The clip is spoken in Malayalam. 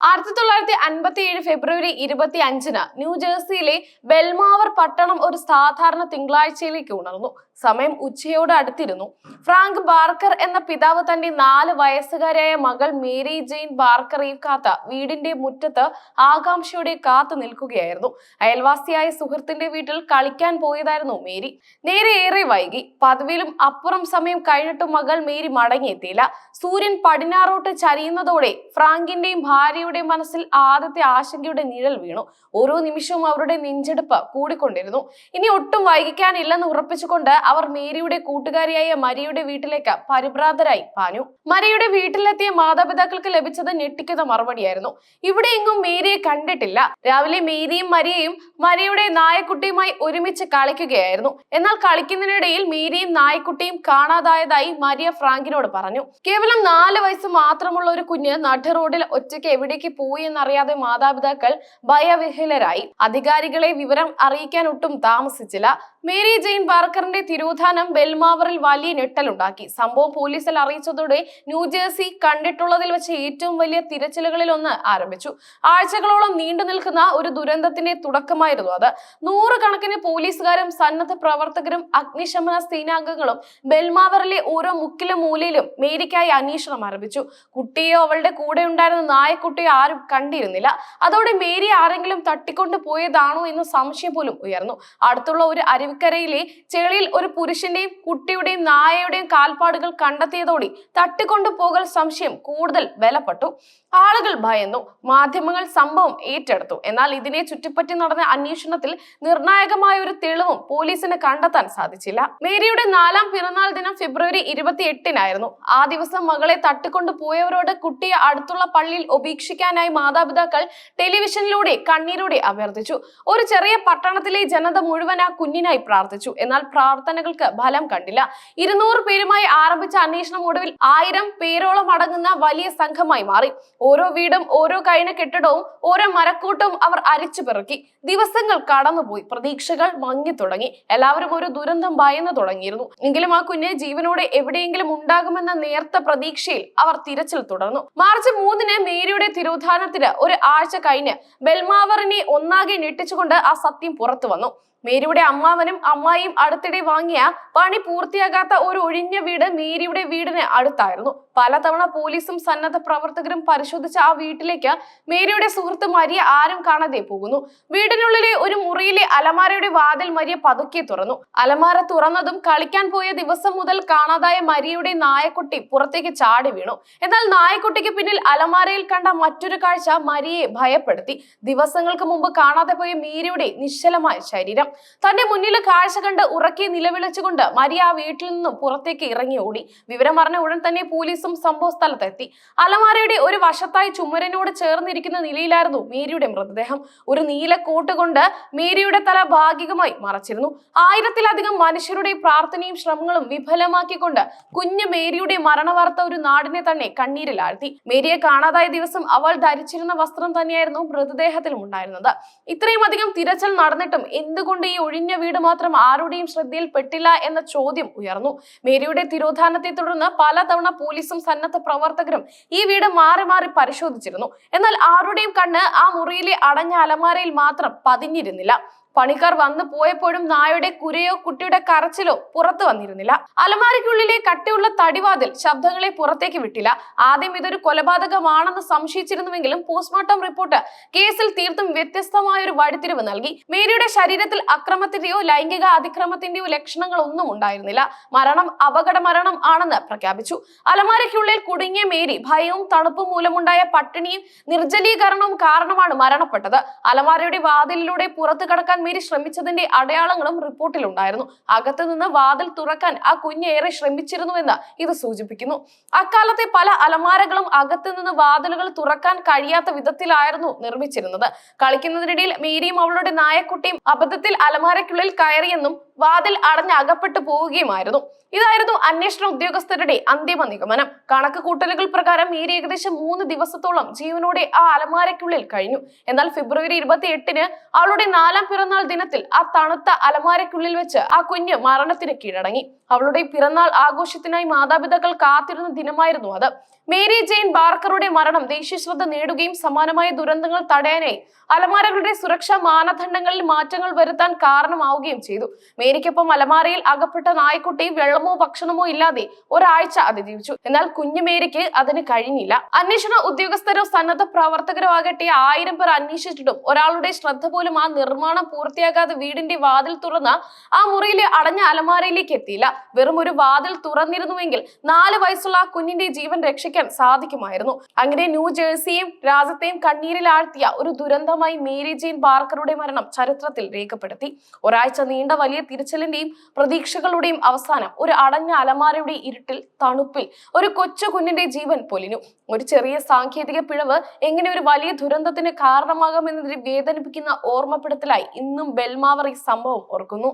ആയിരത്തി തൊള്ളായിരത്തി അൻപത്തി ഏഴ് ഫെബ്രുവരി ഇരുപത്തി അഞ്ചിന് ന്യൂജേഴ്സിയിലെ ബെൽമാവർ പട്ടണം ഒരു സാധാരണ തിങ്കളാഴ്ചയിലേക്ക് ഉണർന്നു. സമയം ഉച്ചയോട് അടുത്തിരുന്നു. ഫ്രാങ്ക് ബാർക്കർ എന്ന പിതാവ് തന്റെ നാല് വയസ്സുകാരായ മകൾ മേരി ജെയിൻ ബാർക്കറെ കാത്ത വീടിന്റെ മുറ്റത്ത് ആകാംക്ഷയോടെ കാത്തു നിൽക്കുകയായിരുന്നു. അയൽവാസിയായ സുഹൃത്തിന്റെ വീട്ടിൽ കളിക്കാൻ പോയതായിരുന്നു മേരി. നേരെ ഏറെ വൈകി. പതിവിലും അപ്പുറം സമയം കഴിഞ്ഞിട്ടും മകൾ മേരി മടങ്ങിയെത്തിയില്ല. സൂര്യൻ പടിഞ്ഞാറോട്ട് ചരിയുന്നതോടെ ഫ്രാങ്കിന്റെയും ഭാര്യയുടെയും മനസ്സിൽ ആദ്യത്തെ ആശങ്കയുടെ നിഴൽ വീണു. ഓരോ നിമിഷവും അവരുടെ നെഞ്ചെടുപ്പ് കൂടിക്കൊണ്ടിരുന്നു. ഇനി ഒട്ടും വൈകിക്കാനില്ലെന്ന് ഉറപ്പിച്ചുകൊണ്ട് അവർ മേരിയുടെ കൂട്ടുകാരിയായ മരിയുടെ വീട്ടിലേക്ക് പരിഭ്രാന്തരായി പാഞ്ഞു. മരിയുടെ വീട്ടിലെത്തിയ മാതാപിതാക്കൾക്ക് ലഭിച്ചത് ഞെട്ടിക്കുന്ന മറുപടിയായിരുന്നു. ഇവിടെ എങ്ങും മേരിയെ കണ്ടിട്ടില്ല. രാവിലെ മേരിയും മരിയയും മരിയുടെ നായക്കുട്ടിയുമായി ഒരുമിച്ച് കളിക്കുകയായിരുന്നു. എന്നാൽ കളിക്കുന്നതിനിടയിൽ മേരിയും നായക്കുട്ടിയും കാണാതായതായി മരിയ ഫ്രാങ്കിനോട് പറഞ്ഞു. കേവലം നാല് വയസ്സ് മാത്രമുള്ള ഒരു കുഞ്ഞ് നട് റോഡിൽ ഒറ്റയ്ക്ക് എവിടേക്ക് പോയി എന്നറിയാതെ മാതാപിതാക്കൾ ഭയവിഹലരായി അധികാരികളെ വിവരം അറിയിക്കാൻ ഒട്ടും താമസിച്ചില്ല. മേരി ജെയിൻ ബാർക്കറിന്റെ തിരോധാനം ബെൽമാവറിൽ വലിയ ഞെട്ടലുണ്ടാക്കി. സംഭവം പോലീസിൽ അറിയിച്ചതോടെ ന്യൂജേഴ്സി കണ്ടിട്ടുള്ളതിൽ വെച്ച് ഏറ്റവും വലിയ തിരച്ചിലുകളിൽ ഒന്ന് ആരംഭിച്ചു. ആഴ്ചകളോളം നീണ്ടു നിൽക്കുന്ന ഒരു ദുരന്തത്തിന്റെ തുടക്കമായിരുന്നു അത്. നൂറുകണക്കിന് പോലീസുകാരും സന്നദ്ധ പ്രവർത്തകരും അഗ്നിശമന സേനാംഗങ്ങളും ബെൽമാവറിലെ ഓരോ മുക്കിലും മൂലയിലും മേരിക്കായി അന്വേഷണം ആരംഭിച്ചു. കുട്ടിയോ അവളുടെ കൂടെ ഉണ്ടായിരുന്ന നായക്കുട്ടിയോ ആരും കണ്ടിരുന്നില്ല. അതോടെ മേരി ആരെങ്കിലും തട്ടിക്കൊണ്ടു പോയതാണോ എന്ന സംശയം പോലും ഉയർന്നു. അടുത്തുള്ള ഒരു അരുവിക്കരയിലെ ചെളിയിൽ ഒരു പുരുഷന്റെയും കുട്ടിയുടെയും നായയുടെയും കാൽപ്പാടുകൾ കണ്ടെത്തിയതോടെ തട്ടിക്കൊണ്ടു പോകൽ സംശയം കൂടുതൽ ബലപ്പെട്ടു. ആളുകൾ ഭയന്നു. മാധ്യമങ്ങൾ സംഭവം ഏറ്റെടുത്തു. എന്നാൽ ഇതിനെ ചുറ്റിപ്പറ്റി നടന്ന അന്വേഷണത്തിൽ നിർണായകമായ ഒരു തെളിവും പോലീസിന് കണ്ടെത്താൻ സാധിച്ചില്ല. മേരിയുടെ നാലാം പിറന്നാൾ ദിനം ഫെബ്രുവരി ഇരുപത്തി എട്ടിനായിരുന്നു ആ ദിവസം മകളെ തട്ടിക്കൊണ്ടു പോയവരോട് കുട്ടിയെ അടുത്തുള്ള പള്ളിയിൽ ഉപേക്ഷിക്കാനായി മാതാപിതാക്കൾ ടെലിവിഷനിലൂടെ കണ്ണീരോടെ അഭ്യർത്ഥിച്ചു. ഒരു ചെറിയ പട്ടണത്തിലെ ജനത മുഴുവൻ ആ കുഞ്ഞിനായി പ്രാർത്ഥിച്ചു. എന്നാൽ പ്രാർത്ഥനകൾക്ക് ഫലം കണ്ടില്ല. ഇരുന്നൂറ് പേരുമായി ആരംഭിച്ച അന്വേഷണം ഒടുവിൽ ആയിരം പേരോളം അടങ്ങുന്ന വലിയ സംഘമായി മാറി. ഓരോ വീടും ഓരോ കഴിഞ്ഞ കെട്ടിടവും ഓരോ മരക്കൂട്ടവും അവർ അരിച്ചു പിറക്കി. ദിവസങ്ങൾ കടന്നുപോയി. പ്രതീക്ഷകൾ മങ്ങി തുടങ്ങി. എല്ലാവരും ഒരു ദുരന്തം ഭയന്നു തുടങ്ങിയിരുന്നു. എങ്കിലും ആ കുഞ്ഞ് ജീവനോടെ എവിടെയെങ്കിലും ഉണ്ടാകുമെന്ന നേർത്ത പ്രതീക്ഷയിൽ അവർ തിരച്ചിൽ തുടർന്നു. മാർച്ച് മൂന്നിന് മേരിയുടെ തിരോധാനത്തിന് ഒരു ആഴ്ച കഴിഞ്ഞ് ബെൽമാവറിനെ ഒന്നാകെ ഞെട്ടിച്ചുകൊണ്ട് ആ സത്യം പുറത്തു വന്നു. മേരിയുടെ അമ്മാവനും അമ്മായിയും അടുത്തിടെ വാങ്ങിയ പണി പൂർത്തിയാകാത്ത ഒരു ഒഴിഞ്ഞ വീട് മേരിയുടെ വീടിന് അടുത്തായിരുന്നു. പലതവണ പോലീസും സന്നദ്ധ പ്രവർത്തകരും പരിശോധിച്ച ആ വീട്ടിലേക്ക് മേരിയുടെ സുഹൃത്ത് മരിയ ആരും കാണാതെ പോകുന്നു. വീടിനുള്ളിലെ ഒരു മുറിയിലെ അലമാരയുടെ വാതിൽ മരിയ പതുക്കെ തുറന്നു. അലമാര തുറന്നതും കളിക്കാൻ പോയ ദിവസം മുതൽ കാണാതായ മരിയയുടെ നായക്കുട്ടി പുറത്തേക്ക് ചാടി വീണു. എന്നാൽ നായക്കുട്ടിക്ക് പിന്നിൽ അലമാരയിൽ കണ്ട മറ്റൊരു കാഴ്ച മരിയെ ഭയപ്പെടുത്തി. ദിവസങ്ങൾക്ക് മുമ്പ് കാണാതെ പോയ മീരയുടെ നിശ്ചലമായ ശരീരം. തന്റെ മുന്നിൽ കാഴ്ച കണ്ട് ഉറക്കി നിലവിളിച്ചുകൊണ്ട് മരിയ ആ വീട്ടിൽ നിന്നും പുറത്തേക്ക് ഇറങ്ങി ഓടി. വിവരം അറിഞ്ഞ ഉടൻ തന്നെ പോലീസും സംഭവ സ്ഥലത്തെത്തി. അലമാരയുടെ ഒരു വശത്തായി ചുമരനോട് ചേർന്നിരിക്കുന്ന നിലയിലായിരുന്നു മേരിയുടെ മൃതദേഹം. ഒരു നീല കോട്ട് കൊണ്ട് മേരിയുടെ തല ഭാഗികമായി മറച്ചിരുന്നു. ആയിരത്തിലധികം മനുഷ്യരുടെ പ്രാർത്ഥനയും ശ്രമങ്ങളും വിഫലമാക്കിക്കൊണ്ട് കുഞ്ഞു മേരിയുടെ മരണവാർത്ത ഒരു നാടിനെ തന്നെ കണ്ണീരിലാഴ്ത്തി. മേരിയെ കാണാതായ ദിവസം അവൾ ധരിച്ചിരുന്ന വസ്ത്രം തന്നെയായിരുന്നു മൃതദേഹത്തിലും ഉണ്ടായിരുന്നത്. ഇത്രയും അധികം തിരച്ചിൽ നടന്നിട്ടും എന്തുകൊണ്ട് ഈ ഒഴിഞ്ഞ വീട് മാത്രം ആരുടെയും ശ്രദ്ധയിൽ പെട്ടില്ല എന്ന ചോദ്യം ഉയർന്നു. മേരിയുടെ തിരോധാനത്തെ തുടർന്ന് പലതവണ പോലീസും സന്നദ്ധ പ്രവർത്തകരും ഈ വീട് മാറി മാറി പരിശോധിച്ചിരുന്നു. എന്നാൽ ആരുടെയും കണ്ണ് ആ മുറിയിലെ അടഞ്ഞ അലമാരയിൽ മാത്രം പതിഞ്ഞിരുന്നില്ല. പണിക്കാർ വന്നു പോയപ്പോഴും നായയുടെ കുരയോ കുട്ടിയുടെ കരച്ചിലോ പുറത്തു വന്നിരുന്നില്ല. അലമാരയ്ക്കുള്ളിലെ കട്ടിയുള്ള തടിവാതിൽ ശബ്ദങ്ങളെ പുറത്തേക്ക് വിട്ടില്ല. ആദ്യം ഇതൊരു കൊലപാതകമാണെന്ന് സംശയിച്ചിരുന്നുവെങ്കിലും പോസ്റ്റ്മോർട്ടം റിപ്പോർട്ട് കേസിൽ തീർത്തും വ്യത്യസ്തമായ ഒരു വഴിത്തിരിവ് നൽകി. മേരിയുടെ ശരീരത്തിൽ അക്രമത്തിന്റെയോ ലൈംഗിക അതിക്രമത്തിന്റെയോ ലക്ഷണങ്ങൾ ഒന്നും ഉണ്ടായിരുന്നില്ല. മരണം അപകട മരണം ആണെന്ന് പ്രഖ്യാപിച്ചു. അലമാരയ്ക്കുള്ളിൽ കുടുങ്ങിയ മേരി ഭയവും തണുപ്പും മൂലമുണ്ടായ പട്ടിണിയും നിർജലീകരണവും കാരണമാണ് മരണപ്പെട്ടത്. അലമാരയുടെ വാതിലിലൂടെ പുറത്തു കടക്കാൻ മേരി ശ്രമിച്ചതിന്റെ അടയാളങ്ങളും റിപ്പോർട്ടിലുണ്ടായിരുന്നു. അകത്തു നിന്ന് വാതിൽ തുറക്കാൻ ആ കുഞ്ഞ് ഏറെ ശ്രമിച്ചിരുന്നുവെന്ന് ഇത് സൂചിപ്പിക്കുന്നു. അക്കാലത്തെ പല അലമാരകളും അകത്തു നിന്ന് വാതിലുകൾ തുറക്കാൻ കഴിയാത്ത വിധത്തിലായിരുന്നു നിർമ്മിച്ചിരുന്നത്. കളിക്കുന്നതിനിടയിൽ മീരിയും അവളുടെ നായക്കുട്ടിയും അബദ്ധത്തിൽ അലമാരയ്ക്കുള്ളിൽ കയറിയെന്നും വാതിൽ അടഞ്ഞ് അകപ്പെട്ടു പോവുകയുമായിരുന്നു. ഇതായിരുന്നു അന്വേഷണ ഉദ്യോഗസ്ഥരുടെ അന്തിമ നിഗമനം. കണക്ക് കൂട്ടലുകൾ പ്രകാരം മീരി ഏകദേശം മൂന്ന് ദിവസത്തോളം ജീവനോടെ ആ അലമാരയ്ക്കുള്ളിൽ കഴിഞ്ഞു. എന്നാൽ ഫെബ്രുവരി ഇരുപത്തി എട്ടിന് അവളുടെ നാലാം പിറന്നാൾ ദിനത്തിൽ ആ തണുത്ത അലമാരയ്ക്കുള്ളിൽ വെച്ച് ആ കുഞ്ഞ് മരണത്തിന് കീഴടങ്ങി. അവളുടെ പിറന്നാൾ ആഘോഷത്തിനായി മാതാപിതാക്കൾ കാത്തിരുന്ന ദിനമായിരുന്നു അത്. മേരി ജെയിൻ ബാർക്കറുടെ മരണം ദേശീയ ശ്രദ്ധ നേടുകയും സമാനമായ ദുരന്തങ്ങൾ തടയാനായി അലമാരകളുടെ സുരക്ഷാ മാനദണ്ഡങ്ങളിൽ മാറ്റങ്ങൾ വരുത്താൻ കാരണമാവുകയും ചെയ്തു. മേരിക്കൊപ്പം അലമാരയിൽ അകപ്പെട്ട നായ്ക്കുട്ടി വെള്ളമോ ഭക്ഷണമോ ഇല്ലാതെ ഒരാഴ്ച അതിജീവിച്ചു. എന്നാൽ കുഞ്ഞുമേരിക്ക് അതിന് കഴിഞ്ഞില്ല. അന്വേഷണ ഉദ്യോഗസ്ഥരോ സന്നദ്ധ പ്രവർത്തകരോ ആകട്ടെ ആയിരം പേർ അന്വേഷിച്ചിട്ടും ഒരാളുടെ ശ്രദ്ധ പോലും ആ നിർമ്മാണം പൂർത്തിയാകാതെ വീടിന്റെ വാതിൽ തുറന്ന ആ മുറിയിലെ അടഞ്ഞ അലമാരയിലേക്ക് എത്തിയില്ല. വെറും ഒരു വാതിൽ തുറന്നിരുന്നുവെങ്കിൽ നാല് വയസ്സുള്ള ആ കുഞ്ഞിന്റെ ജീവൻ രക്ഷിക്കാൻ സാധിക്കുമായിരുന്നു. അങ്ങനെ ന്യൂ ജേഴ്സിയെയും രാജ്യത്തെയും കണ്ണീരിലാഴ്ത്തിയ ഒരു ദുരന്തമായി മേരി ജെയിൻ ബാർക്കറുടെ മരണം ചരിത്രത്തിൽ രേഖപ്പെടുത്തി. ഒരാഴ്ച നീണ്ട വലിയ തിരച്ചിലിന്റെയും പ്രതീക്ഷകളുടെയും അവസാനം ഒരു അടഞ്ഞ അലമാരയുടെ ഇരുട്ടിൽ തണുപ്പിൽ ഒരു കൊച്ചു കുഞ്ഞിന്റെ ജീവൻ പൊലിഞ്ഞു. ഒരു ചെറിയ സാങ്കേതിക പിഴവ് എങ്ങനെ ഒരു വലിയ ദുരന്തത്തിന് കാരണമാകാമെന്നതിന് വേദനിപ്പിക്കുന്ന ഓർമ്മപ്പെടുത്തലായി ഇന്നും ബെൽമാവർ ഈ സംഭവം ഓർക്കുന്നു.